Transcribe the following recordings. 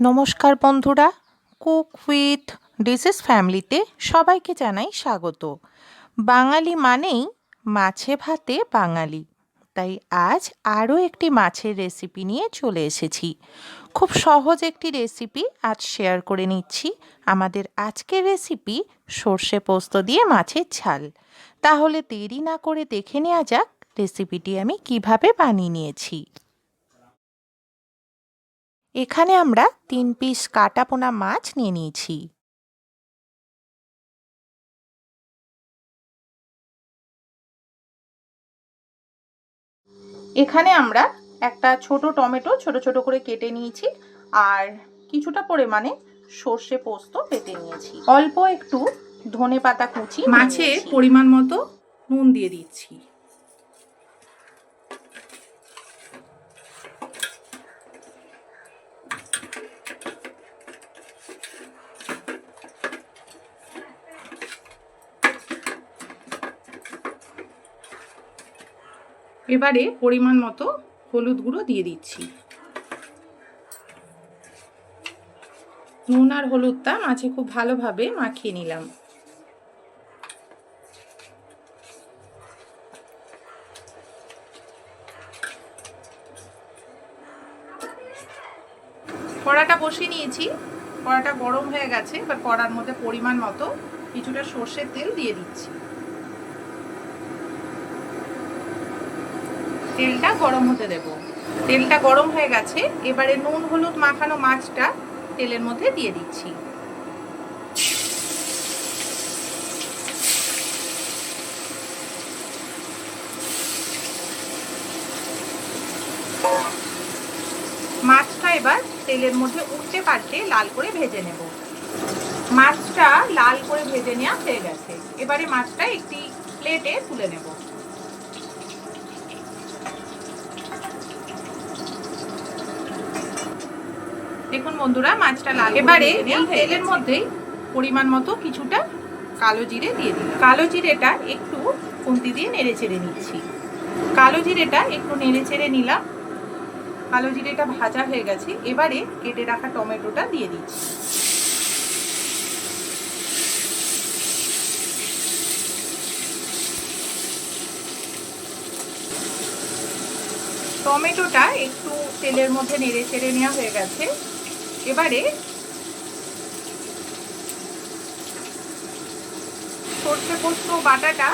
নমস্কার বন্ধুরা, cook with ডিসিস ফ্যামিলিতে সবাইকে জানাই স্বাগত। বাঙালি মানেই মাছে ভাতে বাঙালি, তাই আজ আরও একটি মাছের রেসিপি নিয়ে চলে এসেছি। খুব সহজ একটি রেসিপি আজ শেয়ার করে নিচ্ছি। আমাদের আজকের রেসিপি সর্ষে পোস্ত দিয়ে মাছের ঝাল। তাহলে দেরি না করে দেখে নেওয়া যাক রেসিপিটি আমি কীভাবে বানিয়ে নিয়েছি। এখানে আমরা তিন পিস কাটা পোনা মাছ নিয়ে নিয়েছি। এখানে আমরা একটা ছোট টমেটো ছোট ছোট করে কেটে নিয়েছি আর কিছুটা পরিমাণে সর্ষে পোস্ত পেতে নিয়েছি। অল্প একটু ধনে পাতা কুচি মাছে পরিমাণ মতো নুন দিয়ে দিচ্ছি। এবারে পরিমাণ মতো হলুদ গুঁড়ো দিয়ে দিচ্ছি। নুন আর হলুদটা মাছে খুব ভালোভাবে মাখিয়ে নিলাম। কড়াটা বসিয়ে নিয়েছি, কড়াটা গরম হয়ে গেছে, এবার কড়ার মধ্যে পরিমাণ মতো কিছুটা সর্ষের তেল দিয়ে দিচ্ছি। তেলটা গরম হতে দেব। তেলটা গরম হয়ে গেছে, এবারে নুন, হলুদ মাখানো মাছটা তেলের মধ্যে দিয়ে দিচ্ছি। মাছটা এবার তেলের মধ্যে উঠতে পারতে লাল করে ভেজে নেব। মাছটা লাল করে ভেজে নেওয়া হয়ে গেছে। এবারে মাছটা একটি প্লেটে তুলে নেব। বন্ধুরা মাছটা লাল এবারে এই তেলের মধ্যেই পরিমাণ মতো কিছুটা কালো জিরে দিয়ে দিই কালো জিরেটা একটু খুন্তি দিয়ে নেড়ে চেড়ে নিচ্ছি। কালো জিরেটা একটু নেড়ে চেড়ে নিলাম। কালো জিরেটা ভাজা হয়ে গেছে। এবারে কেটে রাখা টমেটোটা দিয়ে দিচ্ছি। টমেটোটা একটু তেলের মধ্যে নেড়ে চেড়ে নেওয়া হয়ে গেছে। এবারে সর্ষে পোস্ত, বাটাটা,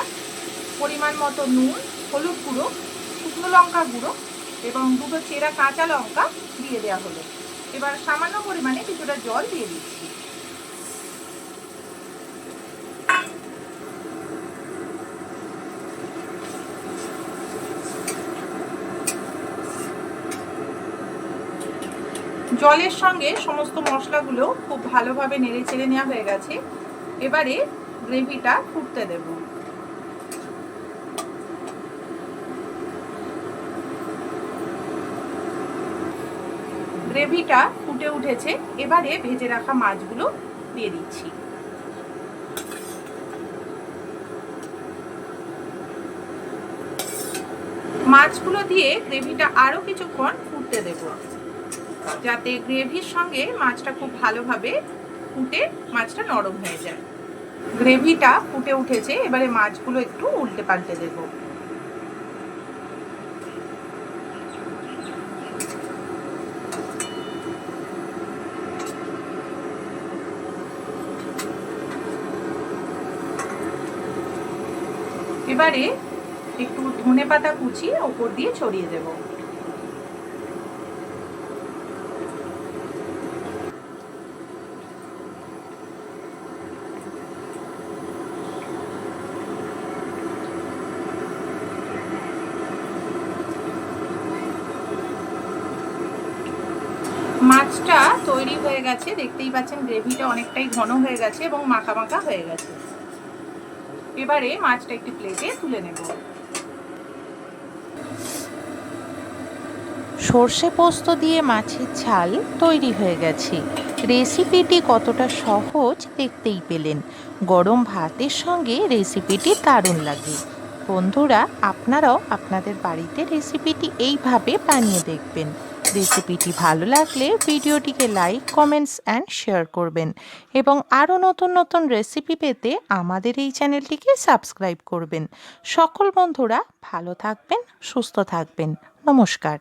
পরিমাণ মতো নুন, হলুদ গুঁড়ো, শুকনো লঙ্কা গুঁড়ো এবং দুটো চেরা কাঁচা লঙ্কা দিয়ে দেওয়া হলো। এবার সামান্য পরিমাণে কিছুটা জল দিয়ে দিচ্ছি। জলের সঙ্গে সমস্ত মশলাগুলো খুব ভালোভাবে নেড়ে চেড়ে নেওয়া হয়ে গেছে। এবারে গ্রেভিটা ফুটতে দেব। গ্রেভিটা ফুটে উঠেছে। এবারে ভেজে রাখা মাছগুলো দিয়ে দিচ্ছি। মাছগুলো দিয়ে গ্রেভিটা আরও কিছুক্ষণ ফুটতে দেবো। যাতে গ্রেভির সঙ্গে মাছটা খুব ভালোভাবে ফুটে মাছটা নরম হয়ে যায়। গ্রেভিটা ফুটে উঠেছে, এবারে মাছগুলো একটু উল্টে পাল্টে দেব। এবারে একটু ধনে পাতা কুচি ওপর দিয়ে ছড়িয়ে দেবো। মাছটা তৈরি হয়ে গেছে, দেখতেই পাচ্ছেন গ্রেভিটা অনেকটাই ঘন হয়ে গেছে এবং মাখা মাখা হয়ে গেছে। এবারে মাছটা একটি প্লেটে তুলে নেব। সর্ষে পোস্ত দিয়ে মাছের ঝাল তৈরি হয়ে গেছে। রেসিপিটি কতটা সহজ দেখতেই পেলেন। গরম ভাতের সঙ্গে রেসিপিটি দারুণ লাগে। বন্ধুরা, আপনারাও আপনাদের বাড়িতে রেসিপিটি এইভাবে বানিয়ে দেখবেন। রেসিপিটি ভালো লাগলে ভিডিওটিকে লাইক, কমেন্টস অ্যান্ড শেয়ার করবেন। এবং আরও নতুন নতুন রেসিপি পেতে আমাদের এই চ্যানেলটিকে সাবস্ক্রাইব করবেন। সকল বন্ধুরা ভালো থাকবেন, সুস্থ থাকবেন। নমস্কার।